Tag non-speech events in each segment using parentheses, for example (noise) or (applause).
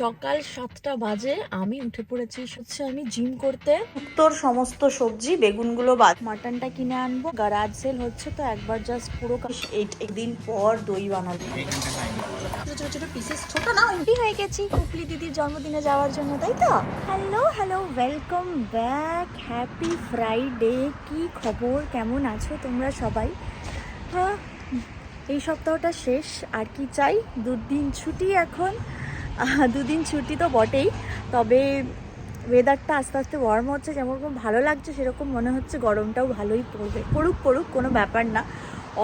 সকাল সাতটা বাজে আমি উঠে পড়েছি হচ্ছে আমি জিম করতে। উত্তর সমস্ত সবজি বেগুনগুলো বাদ মাটনটা কিনে আনব। গারাজ সেল হচ্ছে তো একবার জাস্ট পুরো একদিন পর দই বানাবো। ছোট ছোট পিসেস ছোট না এমপি হয়ে গেছি কুপলি দিদির জন্মদিনে যাওয়ার জন্য তাই তো? Hello hello welcome back happy Friday কি খবর কেমন আছো তোমরা সবাই? হ্যাঁ এই সপ্তাহটা শেষ আর কি চাই? দুদিন ছুটি এখন। দুদিন ছুটি তো বটেই, তবে ওয়েদারটা আস্তে আস্তে ওয়ার্ম হচ্ছে যেমন ভালো লাগছে সেরকম মনে হচ্ছে গরমটাও ভালোই পড়বে। পড়ুক পড়ুক, কোনো ব্যাপার না।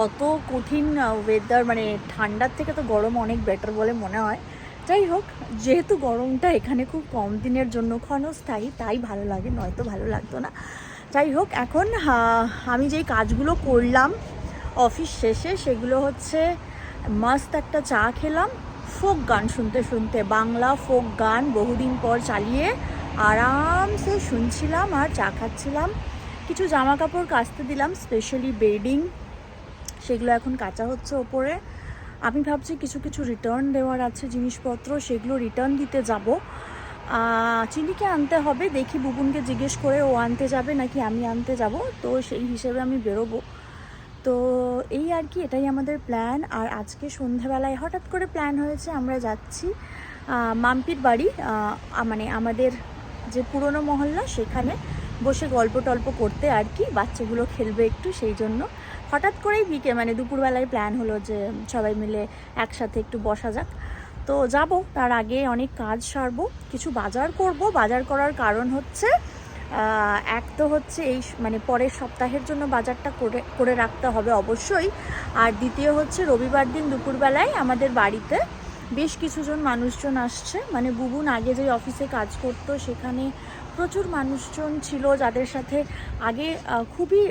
অত কঠিন ওয়েদার মানে ঠান্ডার থেকে তো গরম অনেক বেটার বলে মনে হয়। যাই হোক, যেহেতু গরমটা এখানে খুব কম দিনের জন্য ক্ষণস্থায়ী, তাই ভালো লাগে, নয়তো ভালো লাগতো না। যাই হোক, এখন আমি যেই কাজগুলো করলাম অফিস শেষে, সেগুলো হচ্ছে, মাস্ত একটা চা খেলাম। ফোক গান শুনতে শুনতে, বাংলা ফোক গান বহুদিন পর চালিয়ে আরামসে শুনছিলাম আর চা খাচ্ছিলাম। কিছু জামা কাপড় কাচতে দিলাম স্পেশালি বেডিং সেগুলো এখন কাঁচা হচ্ছে ওপরে। আমি ভাবছি কিছু কিছু রিটার্ন দেওয়ার আছে জিনিসপত্র, সেগুলো রিটার্ন দিতে যাব। চিনিকে আনতে হবে, দেখি বুবুনকে জিজ্ঞেস করে ও আনতে যাবে নাকি আমি আনতে যাব। তো সেই হিসেবে আমি বেরোবো। তো এই আর কি, এটাই আমাদের প্ল্যান আর আজকে সন্ধ্যাবেলায় হঠাৎ করে প্ল্যান হয়েছে, আমরা যাচ্ছি মাম্পির বাড়ি মানে আমাদের যে পুরনো মহল্লা, সেখানে বসে গল্প টল্প করতে আর কি, বাচ্চাগুলো খেলবে একটু, সেই জন্য। হঠাৎ করেই বিকে মানে দুপুরবেলায় প্ল্যান হলো যে সবাই মিলে একসাথে একটু বসা যাক। তো যাব, তার আগে অনেক কাজ সারবো, কিছু বাজার করব। বাজার করার কারণ হচ্ছে এক তো হচ্ছে এই মানে পরের সপ্তাহের জন্য বাজারটা করে করে রাখতে হবে অবশ্যই। আর দ্বিতীয় হচ্ছে রবিবার দিন দুপুরবেলায় আমাদের বাড়িতে বেশ কিছুজন মানুষজন আসছে। মানে বুবুন আগে যে অফিসে কাজ করতো, সেখানে প্রচুর মানুষজন ছিল যাদের সাথে আগে খুবই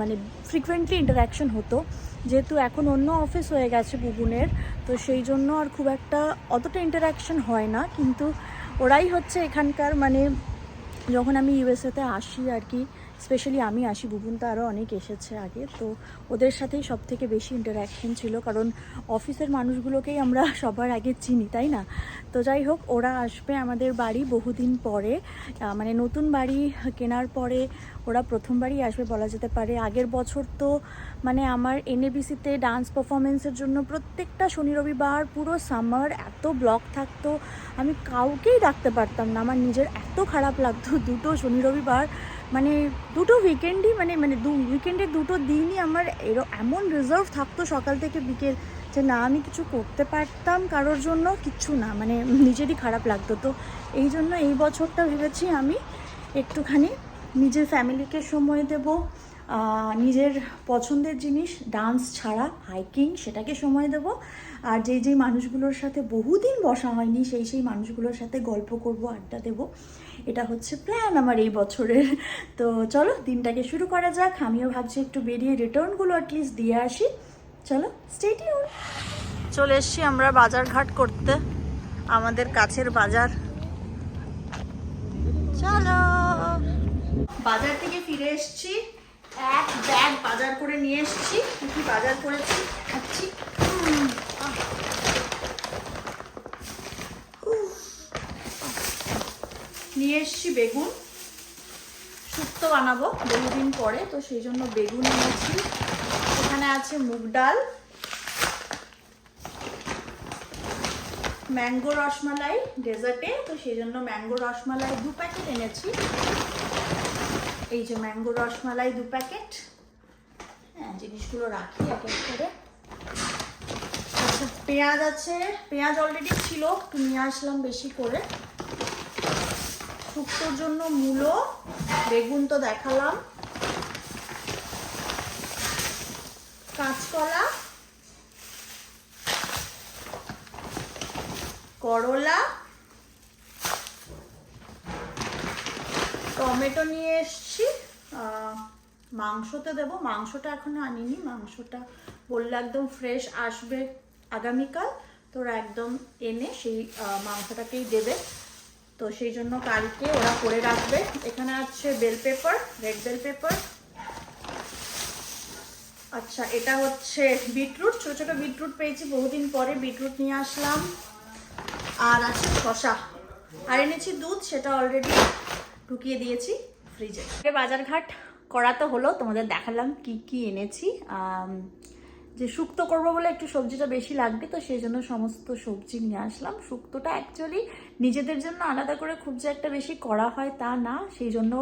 মানে ফ্রিকুয়েন্টলি ইন্টারাকশন হতো। যেহেতু এখন অন্য অফিস হয়ে গেছে বুবুনের, তো সেই জন্য আর খুব একটা অতটা ইন্টারাকশন হয় না। কিন্তু ওরাই হচ্ছে এখানকার মানে যখন আমি ইউএসএতে আসি আর কি স্পেশালি আমি আসি বুবুন তো আরও অনেক এসেছে আগে, তো ওদের সাথেই সব থেকে বেশি ইন্টারাকশন ছিল, কারণ অফিসের মানুষগুলোকেই আমরা (laughs) সবার আগে চিনি, তাই না? তো যাই হোক, ওরা আসবে আমাদের বাড়ি বহুদিন পরে মানে নতুন বাড়ি কেনার পরে ওরা প্রথমবারই আসবে বলা যেতে পারে। আগের বছর তো মানে আমার এনএবিসিতে ডান্স পারফরমেন্সের জন্য প্রত্যেকটা শনি রবিবার পুরো সামার এত ব্লক থাকতো, আমি কাউকেই ডাকতে পারতাম না। আমার নিজের এত খারাপ লাগতো দুটো শনি রবিবার মানে দুটো উইকেন্ডই মানে মানে দু উইকেন্ডের দুটো দিনই আমার এর এমন রিজার্ভ থাকতো সকাল থেকে বিকেল যে না, আমি কিছু করতে পারতাম কারোর জন্য, কিচ্ছু না মানে নিজেরই খারাপ লাগতো। তো এই জন্য এই বছরটা ভেবেছি আমি একটুখানি নিজের ফ্যামিলিকে সময় দেব নিজের পছন্দের জিনিস, ডান্স ছাড়া, হাইকিং সেটাকে সময় দেব। আর যেই যেই মানুষগুলোর সাথে বহুদিন বসা হয়নি, সেই সেই মানুষগুলোর সাথে গল্প করব, আড্ডা দেব। এটা হচ্ছে প্ল্যান আমার এই বছরের। তো চলো, দিনটাকে শুরু করা যাক। আমিও ভাবছি একটু বেরিয়ে রিটার্নগুলো অ্যাটলিস্ট দিয়ে আসি। চলো স্টেডিয়াম চলে এসছি আমরা বাজার ঘাট করতে, আমাদের কাছের বাজার। চলো। বাজার থেকে ফিরে এসেছি। এক ব্যাগ বাজার করে নিয়ে এসেছি। কি বাজার করেছি? খাচ্ছি। নিয়ে এসেছি বেগুন। শুক্তো বানাবো বহুদিন পরে, তো সেই জন্য বেগুন নিয়েছি এখানে আছে মুগ ডাল, ম্যাঙ্গো রসমালাই ডেজার্টে, তো সেই জন্য ম্যাঙ্গো রসমালাই দু প্যাকেট এনেছি। এই যে ম্যাঙ্গো রসমালাই দু প্যাকেট হ্যাঁ জিনিসগুলো রাখি এক এক করে। আচ্ছা পেঁয়াজ আছে। পেঁয়াজ অলরেডি ছিল, একটু নিয়ে আসলাম বেশি করে। শুক্তোর জন্য মূলো, বেগুন তো দেখালাম। কাঁচকলা, করলা টমেটো নিয়ে এসছি। মাংসতে দেবো। মাংসটা এখনও আনিনি। মাংসটা বললে একদম ফ্রেশ আসবে আগামীকাল। তোরা একদম এনে সেই মাংসটাকেই দেবে। তো সেই জন্য কালকে ওরা করে রাখবে। এখানে আছে bell pepper red bell pepper আচ্ছা এটা হচ্ছে বিটরুট ছোটো ছোটো বিটরুট পেয়েছি। বহুদিন পরে বিটরুট নিয়ে আসলাম। আর আছে শশা আর এনেছি দুধ, সেটা অলরেডি ঢুকিয়ে দিয়েছি ফ্রিজে। বাজার ঘাট করা তো হলো, তোমাদের দেখালাম কি কি এনেছি। যে শুক্তো করব বলে একটু সবজিটা বেশি লাগবে, তো সেই জন্য সমস্ত সবজি নিয়ে আসলাম। শুক্তোটা অ্যাকচুয়ালি নিজেদের জন্য আলাদা করে খুব যে একটা বেশি করা হয় তা না, সেই জন্য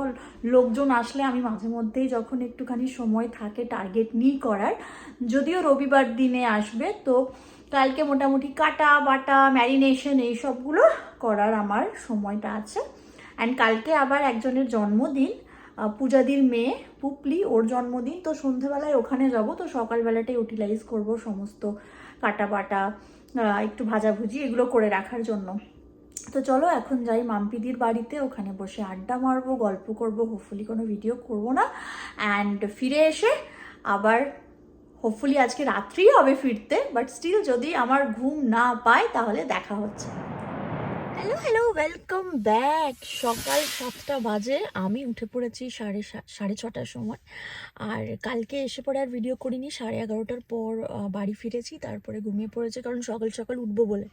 লোকজন আসলে আমি মাঝে মধ্যেই যখন একটুখানি সময় থাকে টার্গেট নিই করার, যদিও রবিবার দিনে আসবে, তো কালকে মোটামুটি কাটা, বাটা ম্যারিনেশন এই সবগুলো করার আমার সময়টা আছে। অ্যান্ড কালকে আবার একজনের জন্মদিন পূজাদির মেয়ে পুপলি, ওর জন্মদিন। তো সন্ধ্যেবেলায় ওখানে যাব, তো সকালবেলাটাই ইউটিলাইজ করব সমস্ত কাটা বাটা একটু ভাজাভুজি এগুলো করে রাখার জন্য। তো চলো এখন যাই মাম্পিদির বাড়িতে, ওখানে বসে আড্ডা মারবো, গল্প করব হোপফুলি কোনো ভিডিও করব না। অ্যান্ড ফিরে এসে আবার হোপফুলি আজকে রাত্রিই হবে ফিরতে বাট স্টিল যদি আমার ঘুম না পায় তাহলে দেখা হচ্ছে। হ্যালো হ্যালো ওয়েলকাম ব্যাক সকাল সাতটা বাজে, আমি উঠে পড়েছি সাড়ে সাড়ে ছটার সময়। আর কালকে এসে পরে আর ভিডিও করিনি, সাড়ে এগারোটার পর বাড়ি ফিরেছি, তারপরে ঘুমিয়ে পড়েছি, কারণ সকাল সকাল উঠবো বলে।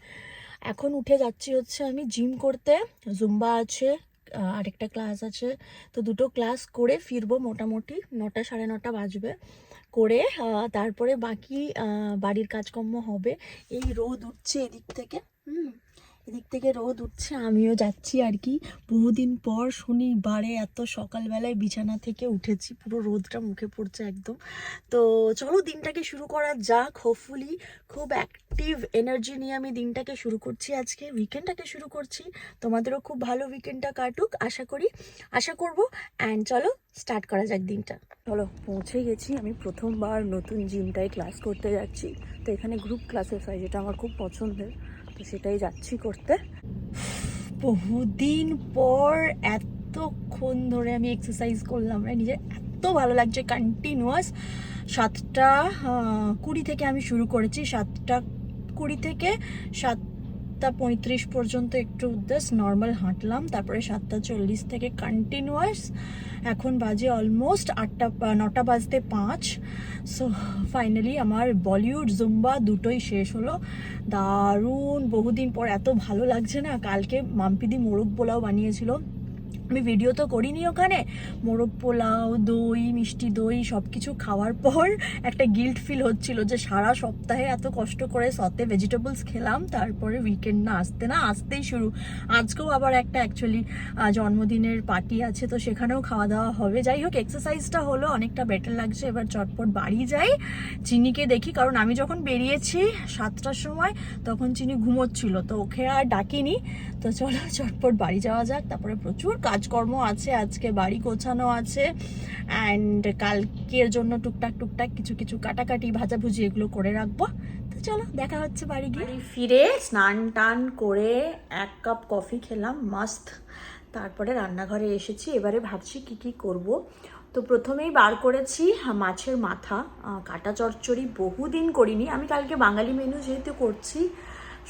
এখন উঠে যাচ্ছি হচ্ছে আমি জিম করতে জুম্বা আছে আরেকটা ক্লাস আছে। তো দুটো ক্লাস করে ফিরবো মোটামুটি, নটা সাড়ে নটা বাজবে করে তারপরে বাকি বাড়ির কাজকর্ম হবে। এই রোদ উঠছে এদিক থেকে, হুম। এদিক থেকে রোদ উঠছে, আমিও যাচ্ছি আর কি। বহুদিন পর শনিবারে এত সকালবেলায় বিছানা থেকে উঠেছি, পুরো রোদটা মুখে পড়ছে একদম। তো চলো দিনটাকে শুরু করা যাক হোপফুলি খুব অ্যাক্টিভ এনার্জি নিয়ে আমি দিনটাকে শুরু করছি আজকে উইকেন্ডটাকে শুরু করছি। তোমাদেরও খুব ভালো উইকেন্ডটা কাটুক, আশা করি, আশা করব। অ্যান্ড চলো স্টার্ট করা যাক দিনটা। চলো, পৌঁছে গেছি, আমি প্রথমবার নতুন জিমটায় ক্লাস করতে যাচ্ছি। তো এখানে গ্রুপ ক্লাসেস হয়, যেটা আমার খুব পছন্দের। তো সেটাই যাচ্ছি করতে। বহুদিন পর এতক্ষণ ধরে আমি এক্সারসাইজ করলাম না নিজের এত ভালো লাগছে কন্টিনিউয়াস সাতটা কুড়ি থেকে আমি শুরু করেছি, সাতটা কুড়ি থেকে সাতটা পঁয়ত্রিশ পর্যন্ত একটু জাস্ট নর্মাল হাঁটলাম, তারপরে সাতটা চল্লিশ থেকে কন্টিনিউয়াস এখন বাজে অলমোস্ট আটটা নটা বাজতে পাঁচ। সো ফাইনালি আমার বলিউড জুম্বা দুটোই শেষ হলো। দারুণ, বহুদিন পর এত ভালো লাগছে না, কালকে মাম্পিদি মোরগ পোলাও বানিয়েছিল। আমি ভিডিও তো করিনি ওখানে। মোরগ পোলাও, দই, মিষ্টি দই সব কিছু খাওয়ার পর একটা গিল্ট ফিল হচ্ছিল যে সারা সপ্তাহে এত কষ্ট করে সতে ভেজিটেবলস খেলাম, তারপরে উইকেন্ড না আসতে, না আসতেই শুরু। আজকেও আবার একটা অ্যাকচুয়ালি জন্মদিনের পার্টি আছে, তো সেখানেও খাওয়া দাওয়া হবে। যাই হোক এক্সারসাইজটা হলো, অনেকটা বেটার লাগছে। এবার চটপট বাড়ি যাই, চিনিকে দেখি। কারণ আমি যখন বেরিয়েছি সাতটার সময়, তখন চিনি ঘুমোচ্ছিল, তো ওকে আর ডাকিনি। তো চলো, চটপট বাড়ি যাওয়া যাক। তারপরে প্রচুর কাজকর্ম আছে, আজকে বাড়ি গোছানো আছে অ্যান্ড কালকের জন্য টুকটাক টুকটাক কিছু কিছু কাটাকাটি, ভাজাভুজি এগুলো করে রাখব। তো চলো, দেখা হচ্ছে বাড়ি গিয়ে। ফিরে স্নান টান করে এক কাপ কফি খেলাম, মাস্ত। তারপরে রান্নাঘরে এসেছি, এবারে ভাবছি কি কি করব। তো প্রথমেই বার করেছি মাছের মাথা কাটা চচ্চড়ি বহুদিন করিনি। আমি কালকে বাঙালি মেনু যেহেতু করছি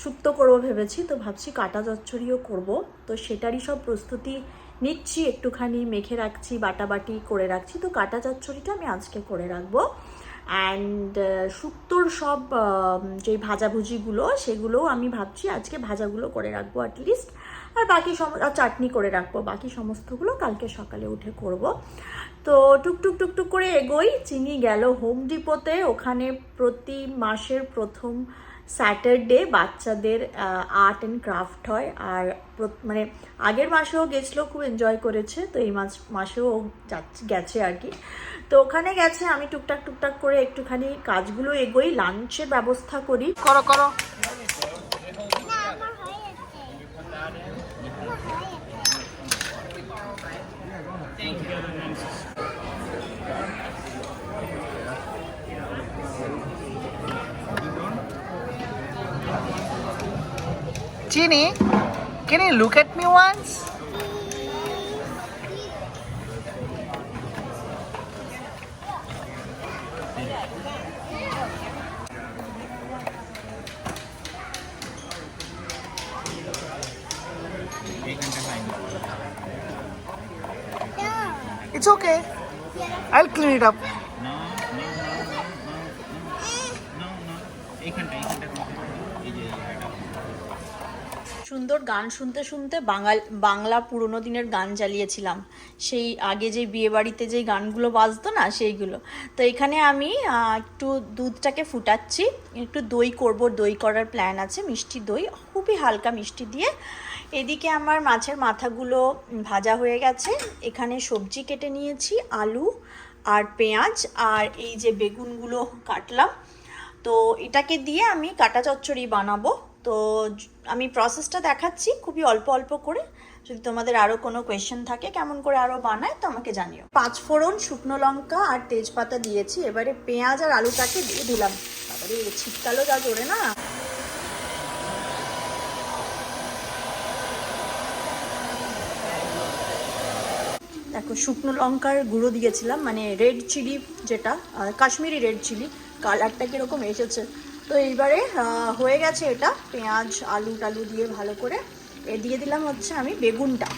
শুক্তো করব ভেবেছি, তো ভাবছি কাটা চচ্চড়িও করব। তো সেটারই সব প্রস্তুতি নিচ্ছি, একটুখানি মেখে রাখছি, বাটাবাটি করে রাখছি। তো কাটা চচ্চড়িটা আমি আজকে করে রাখব। অ্যান্ড শুক্তোর সব যে ভাজাভুজিগুলো, সেগুলোও আমি ভাবছি আজকে ভাজাগুলো করে রাখব অ্যাটলিস্ট আর বাকি সম চাটনি করে রাখব। বাকি সমস্তগুলো কালকে সকালে উঠে করব। তো টুকটুক টুকটুক করে এগোই। চিনি গেল হোম ডিপোতে ওখানে প্রতি মাসের প্রথম স্যাটারডে বাচ্চাদের আর্ট অ্যান্ড ক্রাফট হয়। আর মানে আগের মাসেও গেছিল, খুব এনজয় করেছে। তো এই মাস, মাসেও গেছে আর কি। তো ওখানে গেছে, আমি টুকটাক টুকটাক করে একটুখানি কাজগুলো এগোই লাঞ্চের ব্যবস্থা করি। করো করো। Chini, can you look at me once? It's okay. I'll clean it up. সুন্দর গান শুনতে শুনতে বাঙাল, বাংলা পুরোনো দিনের গান চালিয়েছিলাম সেই আগে যে বিয়ে বাড়িতে যে গানগুলো বাজতো না, সেইগুলো। তো এখানে আমি একটু দুধটাকে ফুটাচ্ছি। একটু দই করব, দই করার প্ল্যান আছে, মিষ্টি দই, খুবই হালকা মিষ্টি দিয়ে। এদিকে আমার মাছের মাথাগুলো ভাজা হয়ে গেছে। এখানে সবজি কেটে নিয়েছি, আলু আর পেঁয়াজ আর এই যে বেগুনগুলো কাটলাম। তো এটাকে দিয়ে আমি কাটা চচ্চড়ি বানাবো। তো আমি প্রসেসটা দেখাচ্ছি, খুবই অল্প অল্প করে। যদি তোমাদের আরও কোনো কোয়েশ্চেন থাকে, কেমন করে আরও বানায়, তো আমাকে জানিও। পাঁচ ফোড়ন শুকনো লঙ্কা আর তেজপাতা দিয়েছি, এবারে পেঁয়াজ আর আলুটাকে দিয়ে দিলাম। তারপরে ছিটকালো যা জোরে না। দেখো, শুকনো লঙ্কার গুঁড়ো দিয়েছিলাম মানে রেড চিলি যেটা কাশ্মীরি রেড চিলি কালারটা কীরকম এসেছে। তো এইবারে হয়ে গেছে এটা, পেঁয়াজ, আলু টালু দিয়ে ভালো করে। এ দিয়ে দিলাম হচ্ছে আমি বেগুনটা।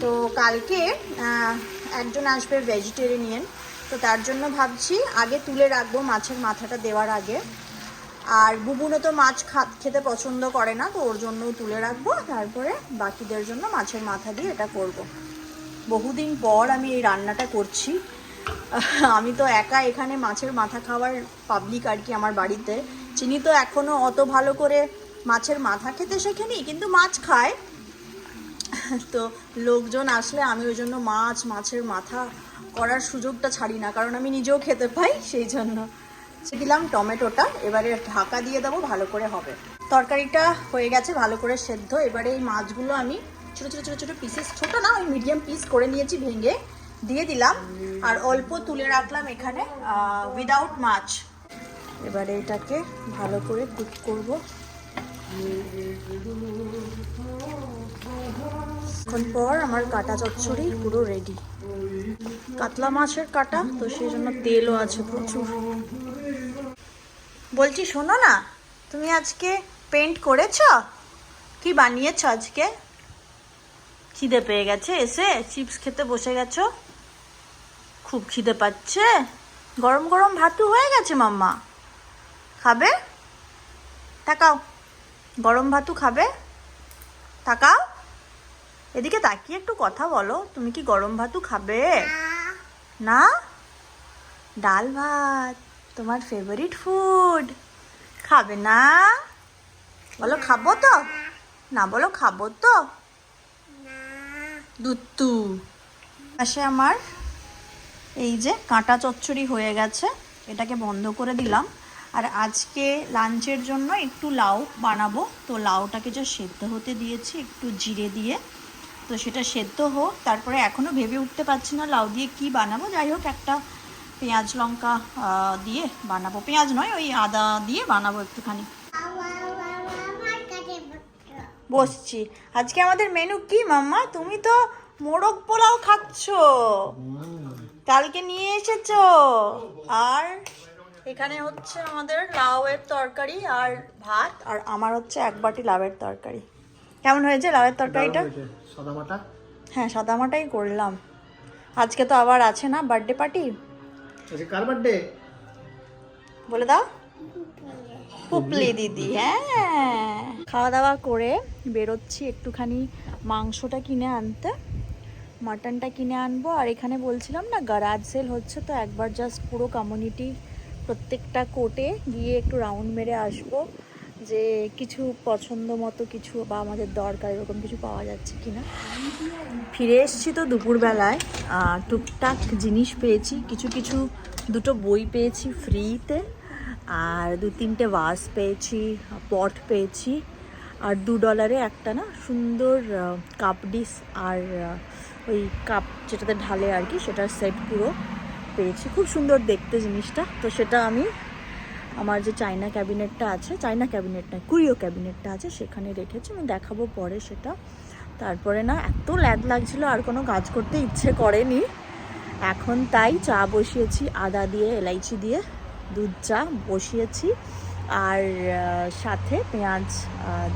তো কালকে একজন আসবে ভেজিটেরিয়ান তো তার জন্য ভাবছি আগে তুলে রাখব মাছের মাথাটা দেওয়ার আগে। আর বুবুনও তো মাছ খেতে পছন্দ করে না, তো ওর জন্যও তুলে রাখব। তারপরে বাকিদের জন্য মাছের মাথা দিয়ে এটা করব। বহুদিন পর আমি এই রান্নাটা করছি। আমি তো একা এখানে মাছের মাথা খাওয়ার পাবলিক আর কি আমার বাড়িতে। চিনি তো এখনও অত ভালো করে মাছের মাথা খেতে শেখেনি, কিন্তু মাছ খায়। তো লোকজন আসলে আমি ওই জন্য মাছ, মাছের মাথা করার সুযোগটা ছাড়ি না, কারণ আমি নিজেও খেতে পাই সেই জন্য। দিলাম টমেটোটা, এবারে ঢাকা দিয়ে দেবো, ভালো করে হবে। তরকারিটা হয়ে গেছে, ভালো করে সেদ্ধ। এবারে এই মাছগুলো আমি ছোটো ছোটো ছোটো ছোটো পিসেস ছোটো না, ওই মিডিয়াম পিস করে নিয়েছি ভেঙে, দিয়ে দিলাম। আর অল্প তুলে রাখলাম এখানে উইদাউট মাছ। এবারে এটাকে ভালো করে কুক করব। এখন পর আমার কাটা চচ্চড়ি পুরো রেডি কাতলা মাছের কাটা, তো সেই জন্য তেলও আছে প্রচুর। বলছি, শোনো না, তুমি আজকে পেন্ট করেছ? কি বানিয়েছ আজকে? খিদে পেয়ে গেছে এসে? চিপস খেতে বসে গেছো? খুব খিদে পাচ্ছে। গরম গরম ভাতু হয়ে গেছে, মাম্মা। খাবে? তাকাও। গরম ভাতু খাবে? তাকাও। এদিকে তাকিয়ে একটু কথা বলো। তুমি কি গরম ভাতু খাবে? না। ডাল ভাত তোমার ফেভারিট ফুড খাবে না? বলো খাব তো? না বলো খাব তো? দুত্তু। পাশে আমার এই যে কাঁটা চচ্চড়ি হয়ে গেছে এটাকে বন্ধ করে দিলাম। আর আজকে লাঞ্চের জন্য একটু লাউ বানাবো। তো লাউটাকে যে সেদ্ধ হতে দিয়েছি, একটু জিরে দিয়ে। তো সেটা সেদ্ধ হোক, তারপরে এখনও ভেবে উঠতে পারছি না লাউ দিয়ে কি বানাবো। যাই হোক, একটা পেঁয়াজ লঙ্কা দিয়ে বানাবো। পেঁয়াজ নয়, ওই আদা দিয়ে বানাবো একটুখানি। বসছি। আজকে আমাদের মেনু কি, মাম্মা? তুমি তো মোরগ পোলাও খাচ্ছো। কালকে নিয়ে এসেছ। আর এখানে হচ্ছে আমাদের লাউয়ের তরকারি আর ভাত আর আমার হচ্ছে এক বাটি লাউয়ের তরকারি। কেমন হয়েছে লাউয়ের তরকারিটা? সাদা মাটা? হ্যাঁ সাদামাটাই করলাম। আজকে তো আবার আছে না বার্থডে পার্টি আজকে কার বার্থডে বলে দাও। পুপলি দিদি হ্যাঁ। খাওয়া দাওয়া করে বেরোচ্ছি একটুখানি মাংসটা কিনে আনতে। মাটনটা কিনে আনব আর এখানে বলছিলাম না গারাজ সেল হচ্ছে তো একবার জাস্ট পুরো কমিউনিটি প্রত্যেকটা কোর্টে গিয়ে একটু রাউন্ড মেরে আসব যে কিছু পছন্দ মতো কিছু বা আমাদের দরকার এরকম কিছু পাওয়া যাচ্ছে কি না ফিরে এসেছি তো দুপুরবেলায় টুকটাক জিনিস পেয়েছি, কিছু কিছু দুটো বই পেয়েছি ফ্রিতে আর দু তিনটে ভাস পেয়েছি পট পেয়েছি, আর দু ডলারে একটা না সুন্দর কাপ ডিস আর ওই কাপ যেটাতে ঢালে আর কি সেটার সেট পুরো পেয়েছি। খুব সুন্দর দেখতে জিনিসটা। তো সেটা আমি আমার যে চায়না ক্যাবিনেটটা আছে, চায়না ক্যাবিনেট না কুরিও ক্যাবিনেটটা আছে, সেখানে রেখেছি। আমি দেখাবো পরে সেটা। তারপরে না, এত ল্যাদ লাগছিল, আর কোনো কাজ করতে ইচ্ছে করেনি। এখন তাই চা বসিয়েছি, আদা দিয়ে, এলাইচি দিয়ে, দুধ চা বসিয়েছি। আর সাথে পেঁয়াজ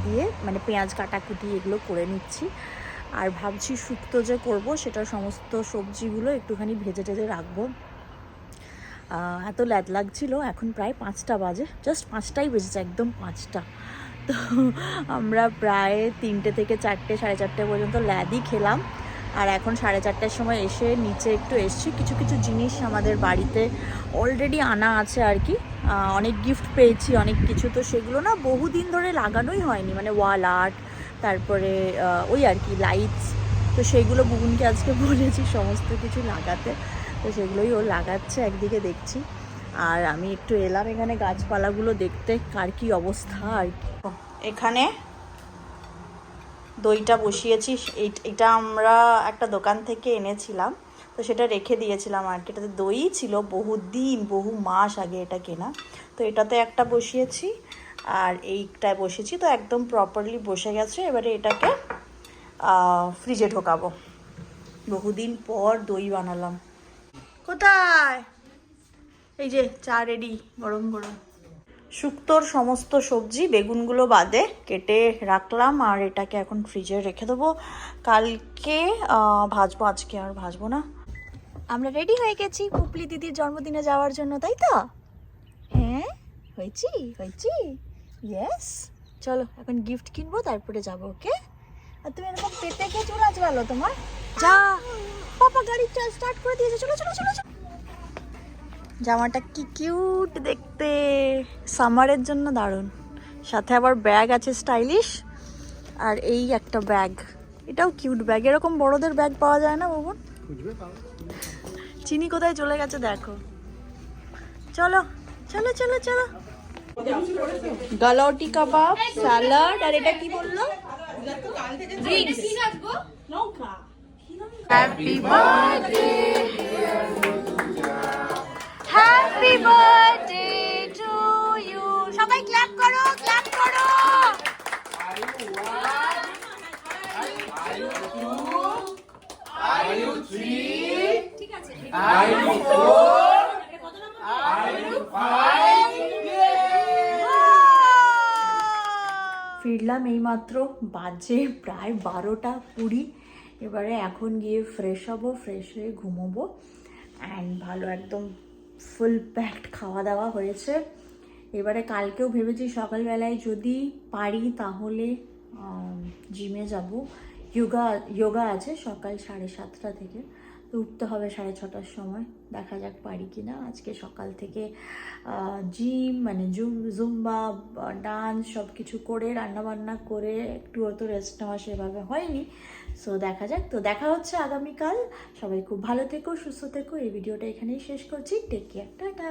দিয়ে মানে পেঁয়াজ কাটাকুটি এগুলো করে নিচ্ছি। আর ভাবছি শুক্তো যে করব, সেটা সমস্ত সবজিগুলো একটুখানি ভেজে টেজে রাখব। এত ল্যাদ লাগছিল, এখন প্রায় পাঁচটা বাজে। জাস্ট পাঁচটাই বেজেছে, একদম পাঁচটা। তো আমরা প্রায় তিনটে থেকে চারটে, সাড়ে চারটে পর্যন্ত ল্যাদি খেলাম। আর এখন সাড়ে চারটার সময় এসে নিচে একটু এসছি। কিছু কিছু জিনিস আমাদের বাড়িতে অলরেডি আনা আছে আর কি। অনেক গিফট পেয়েছি, অনেক কিছু। তো সেগুলো না বহুদিন ধরে লাগানোই হয়নি। মানে ওয়াল আর্ট তারপরে ওই আর কি লাইটস তো সেগুলো বুবুনকে আজকে বলেছি সমস্ত কিছু লাগাতে। তো সেগুলোই ও লাগাচ্ছে, একদিকে দেখছি। আর আমি একটু এলাম এখানে গাছপালাগুলো দেখতে, কার কি অবস্থা, আর এখানে দইটা বসিয়েছি এটা আমরা একটা দোকান থেকে এনেছিলাম, তো সেটা রেখে দিয়েছিলাম আর কি। এটাতে দই ছিল বহু দিন, বহু মাস আগে এটা কেনা। তো এটাতে একটা বসিয়েছি আর এইটায় বসেছি, তো একদম প্রপারলি বসে গেছে। এবারে এটাকে ফ্রিজে ঢোকাবো। বহুদিন পর দই বানালাম। কোথায়? এই যে চা রেডি গরম গরম। শুক্তোর সমস্ত সবজি, বেগুনগুলো বাদে কেটে রাখলাম আর এটাকে এখন ফ্রিজে রেখে দেবো। কালকে ভাজবো, আজকে আর ভাজবো না। আমরা রেডি হয়ে গেছি পুপলি দিদির জন্মদিনে যাওয়ার জন্য, তাই তো? হ্যাঁ হয়েছি হয়েছি। ইয়েস চলো এখন গিফট কিনবো, তারপরে যাব ওকে আর তুমি এরকম পেতে কে চলে আজ ভালো তোমার? যা। পাপা গাড়ি স্টার্ট করে দিয়েছে। চলো চলো চলো জামাটা কি কিউট দেখতে। সামারের জন্য দারুণ। সাথে আবার ব্যাগ আছে স্টাইলিশ আর এই একটা ব্যাগ। এটাও কিউট ব্যাগ এরকম বড়দের ব্যাগ পাওয়া যায় না বাবুন চিনি কোথায় চলে গেছে দেখো। চলো চলো চলো চলো। গালাউটি কাবাব স্যালাড আর এটা কি বলল? Happy birthday happy birthday to you সবাই ক্ল্যাপ করো ক্ল্যাপ করো. ফিরলাম এইমাত্র বাজে প্রায় বারোটা কুড়ি। এবারে এখন গিয়ে ফ্রেশ হব ফ্রেশ হয়ে ঘুমোবো অ্যান্ড ভালো একদম ফুল প্যাকড খাওয়া দাওয়া হয়েছে। এবারে কালকেও ভেবেছি সকালবেলায় যদি পারি তাহলে জিমে যাব। যোগা যোগা আছে সকাল সাড়ে সাতটা থেকে, তো উঠতে হবে সাড়ে ছটার সময়। দেখা যাক পারি কি না আজকে সকাল থেকে জিম মানে জুম জুম্বা ডান্স সব কিছু করে, রান্নাবান্না করে, একটু অত রেস্ট নেওয়া সেভাবে হয়নি। সো দেখা যাক। তো দেখা হচ্ছে আগামীকাল। সবাই খুব ভালো থেকো, সুস্থ থেকো। এই ভিডিওটা এখানেই শেষ করছি। Take care tata